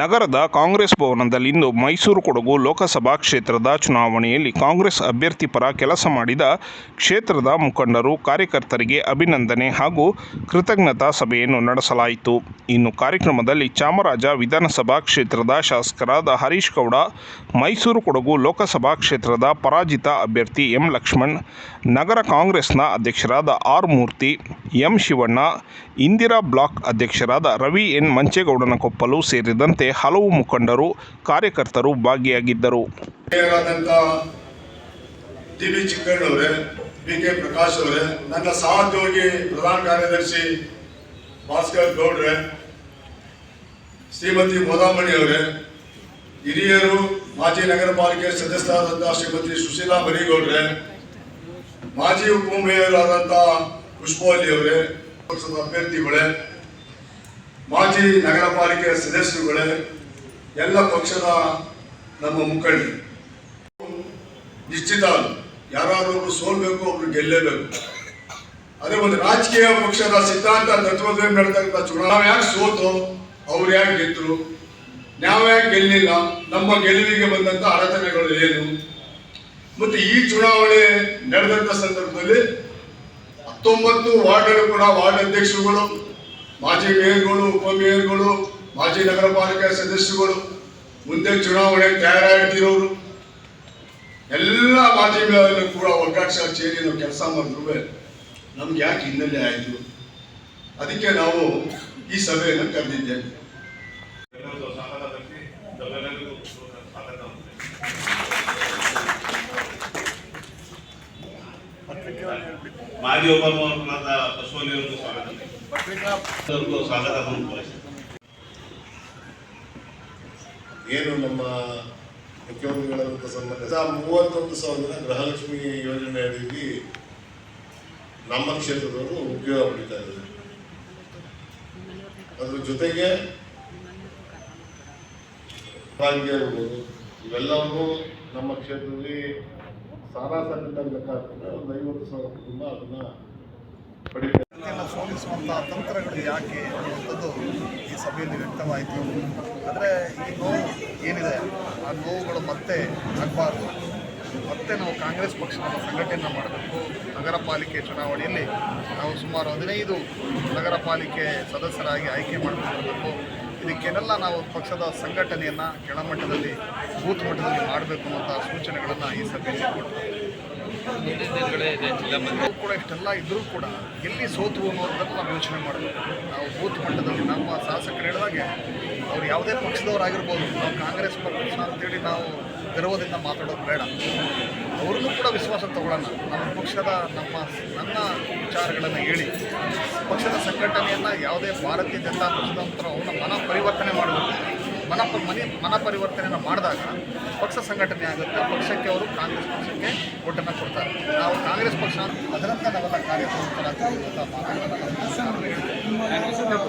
ನಗರದ ಕಾಂಗ್ರೆಸ್ ಭವನದಲ್ಲಿಂದು ಮೈಸೂರು ಕೊಡಗು ಲೋಕಸಭಾ ಕ್ಷೇತ್ರದ ಚುನಾವಣೆಯಲ್ಲಿ ಕಾಂಗ್ರೆಸ್ ಅಭ್ಯರ್ಥಿ ಪರ ಕೆಲಸ ಮಾಡಿದ ಕ್ಷೇತ್ರದ ಮುಖಂಡರು, ಕಾರ್ಯಕರ್ತರಿಗೆ ಅಭಿನಂದನೆ ಹಾಗೂ ಕೃತಜ್ಞತಾ ಸಭೆಯನ್ನು ನಡೆಸಲಾಯಿತು. ಇನ್ನು ಕಾರ್ಯಕ್ರಮದಲ್ಲಿ ಚಾಮರಾಜ ವಿಧಾನಸಭಾ ಕ್ಷೇತ್ರದ ಶಾಸಕರಾದ ಹರೀಶ್ ಗೌಡ, ಮೈಸೂರು ಕೊಡಗು ಲೋಕಸಭಾ ಕ್ಷೇತ್ರದ ಪರಾಜಿತ ಅಭ್ಯರ್ಥಿ ಎಂ ಲಕ್ಷ್ಮಣ್, ನಗರ ಕಾಂಗ್ರೆಸ್ನ ಅಧ್ಯಕ್ಷರಾದ R Murthy, M Shivanna, Indira block ಅಧ್ಯಕ್ಷರಾದ ರವಿ ಎನ್ ಮಂಚೇಗೌಡನ ಕೊಪ್ಪಲು ಸೇರಿದಂತೆ ಹಲವು ಮುಖಂಡರು, ಕಾರ್ಯಕರ್ತರು ಭಾಗಿಯಾಗಿದ್ದರು. ಪ್ರಕಾಶ್ ಅವರೇ, ನನ್ನ ಸಹೋದ್ಯೋಗಿ ಪ್ರಧಾನ ಕಾರ್ಯದರ್ಶಿ ಭಾಸ್ಕರ್ ಗೌಡ್ರೆ, ಶ್ರೀಮತಿ ಮೋದಾಮಣಿ ಅವರೇ, ಹಿರಿಯರು ಮಾಜಿ ನಗರ ಪಾಲಿಕೆ ಸದಸ್ಯರಾದಂತಹ ಶ್ರೀಮತಿ ಸುಶೀಲಾ ಮರಿಗೌಡ್ರೆ ಮಾಜಿ ಉಪಮೇಯರ್ ಆದಂತಹ ಪುಷ್ಪವಲ್ಲಿ ಅವರೇ ಪಕ್ಷದ ಅಭ್ಯರ್ಥಿಗಳೇ ಮಾಜಿ ನಗರ ಪಾಲಿಕೆಯ ಸದಸ್ಯರುಗಳೇ, ಎಲ್ಲ ಪಕ್ಷದ ನಮ್ಮ ಮುಖಂಡರು, ನಿಶ್ಚಿತ. ಯಾರಾದ್ರೂ ಸೋಲ್ಬೇಕು, ಒಬ್ರು ಗೆಲ್ಲೇಬೇಕು. ಅದೇ ಒಂದು ರಾಜಕೀಯ ಪಕ್ಷದ ಸಿದ್ಧಾಂತ ತತ್ವದಲ್ಲಿ ನಡೆದಂತ ಚುನಾವಣೆ. ಯಾಕೆ ಸೋತು? ಅವ್ರು ಯಾಕೆ ಗೆದ್ರು? ನಾವು ಯಾಕೆ ಗೆಲ್ಲಿಲ್ಲ? ನಮ್ಮ ಗೆಲುವಿಗೆ ಬಂದಂತ ಅಡಚಣೆಗಳು ಏನು? ಮತ್ತೆ ಈ ಚುನಾವಣೆ ನಡೆದಂತ ಸಂದರ್ಭದಲ್ಲಿ ಹತ್ತೊಂಬತ್ತು ವಾರ್ಡ್ಗಳು ಕೂಡ ವಾರ್ಡ್ ಅಧ್ಯಕ್ಷರುಗಳು ಮಾಜಿ ಮೇಯರ್ಗಳು, ಉಪಮೇಯರ್ಗಳು, ಮಾಜಿ ನಗರ ಪಾಲಿಕೆ ಸದಸ್ಯರುಗಳು, ಮುಂದೆ ಚುನಾವಣೆ ತಯಾರಾಗ್ತಿರೋರು, ಎಲ್ಲ ಮಾಜಿ ಮೇಯರ್ ಕೂಡ ಒಗ್ಗಾಕ್ಷ ಸೇರಿ ನಾವು ಕೆಲಸ ಮಾಡಿದ್ರು ನಮ್ಗೆ ಯಾಕೆ ಹಿನ್ನೆಲೆ ಆಯಿತು? ಅದಕ್ಕೆ ನಾವು ಈ ಸಭೆಯನ್ನು ಕರೆದಿದ್ದೇವೆ. ಮಾಜಿ ಒಬ್ಬ ಬಸವಣ್ಣವರಿಗೂ ಸ್ವಾಗತ. ಏನು ನಮ್ಮ ಮುಖ್ಯಮಂತ್ರಿಗಳಂತ ಸಂಬಂಧ? ಮೂವತ್ತೊಂದು ಸಾವಿರ ಗೃಹಲಕ್ಷ್ಮಿ ಯೋಜನೆ ಅಡಿಯಲ್ಲಿ ನಮ್ಮ ಕ್ಷೇತ್ರದವರು ಉಪಯೋಗ ಪಡಿತಾ ಇದ್ದಾರೆ. ಅದ್ರ ಜೊತೆಗೆ ಇರ್ಬೋದು. ಇವೆಲ್ಲವೂ ನಮ್ಮ ಕ್ಷೇತ್ರದಲ್ಲಿ ಸಾಲ ಸಣ್ಣ ಲೆಕ್ಕ ಹಾಕಿದ್ರೆ ಒಂದು ಐವತ್ತು ಸಾವಿರ ಕುಟುಂಬ ಅದನ್ನ ಪಡಿತಾರೆ ಎಲ್ಲ ತಂತ್ರಗಳು ಯಾಕೆ ಅನ್ನುವಂಥದ್ದು ಈ ಸಭೆಯಲ್ಲಿ ವ್ಯಕ್ತವಾಯಿತು. ಆದರೆ ಈ ನೋವು ಏನಿದೆ? ಆ ನೋವುಗಳು ಮತ್ತೆ ಆಗಬಾರ್ದು. ಮತ್ತೆ ನಾವು ಕಾಂಗ್ರೆಸ್ ಪಕ್ಷವನ್ನು ಸಂಘಟನೆ ಮಾಡಬೇಕು. ನಗರ ಪಾಲಿಕೆ ಚುನಾವಣೆಯಲ್ಲಿ ನಾವು ಸುಮಾರು ಹದಿನೈದು ನಗರ ಪಾಲಿಕೆ ಸದಸ್ಯರಾಗಿ ಆಯ್ಕೆ ಮಾಡಿಕೊಂಡಿರಬೇಕು. ಇದಕ್ಕೇನೆಲ್ಲ ನಾವು ಪಕ್ಷದ ಸಂಘಟನೆಯನ್ನು ಕೆಳಮಟ್ಟದಲ್ಲಿ, ಬೂತ್ ಮಟ್ಟದಲ್ಲಿ ಮಾಡಬೇಕು ಅಂತ ಸೂಚನೆಗಳನ್ನು ಈ ಸಭೆಯಲ್ಲಿ ಕೊಟ್ಟರು ಕೂಡ ಇಷ್ಟೆಲ್ಲ ಇದ್ರೂ ಕೂಡ ಎಲ್ಲಿ ಸೋತು ಅನ್ನೋದನ್ನು ನಾವು ಯೋಚನೆ ಮಾಡಬೇಕು. ನಾವು ಬೂತ್ ಮಟ್ಟದಲ್ಲಿ ನಮ್ಮ ಶಾಸಕರು ಹೇಳಿದಾಗೆ ಅವ್ರು ಯಾವುದೇ ಪಕ್ಷದವರಾಗಿರ್ಬೋದು, ನಾವು ಕಾಂಗ್ರೆಸ್ ಪಕ್ಷ ಅಂತೇಳಿ ನಾವು ಗರ್ವದಿಂದ ಮಾತಾಡೋದು ಬೇಡ. ಅವ್ರನ್ನೂ ಕೂಡ ವಿಶ್ವಾಸ ತಗೊಳ್ಳೋಣ ನಮ್ಮ ಪಕ್ಷದ ನಮ್ಮ ನನ್ನ ವಿಚಾರಗಳನ್ನು ಹೇಳಿ, ಪಕ್ಷದ ಸಂಘಟನೆಯನ್ನು ಯಾವುದೇ ಭಾರತೀಯ ಜನತಾ ಪಕ್ಷದ ಅವನ ಮನ ಪರಿವರ್ತನೆ ಮಾಡಬೇಕು ಮನ ಮನೆ ಮನ ಪರಿವರ್ತನೆಯನ್ನು ಮಾಡಿದಾಗ ಪಕ್ಷ ಸಂಘಟನೆ ಆಗುತ್ತೆ. ಪಕ್ಷಕ್ಕೆ ಅವರು ಕಾಂಗ್ರೆಸ್ ಪಕ್ಷಕ್ಕೆ ಓಟನ್ನು ಕೊಡ್ತಾರೆ. ನಾವು ಕಾಂಗ್ರೆಸ್ ಪಕ್ಷ, ಅದರಂತೆ ನಾವೆಲ್ಲ ಕಾರ್ಯಪ್ರವೃತ್ತರಾಗ್ತೀವಿ ಅಂತ ಮಾತುಗಳನ್ನು ನಾನು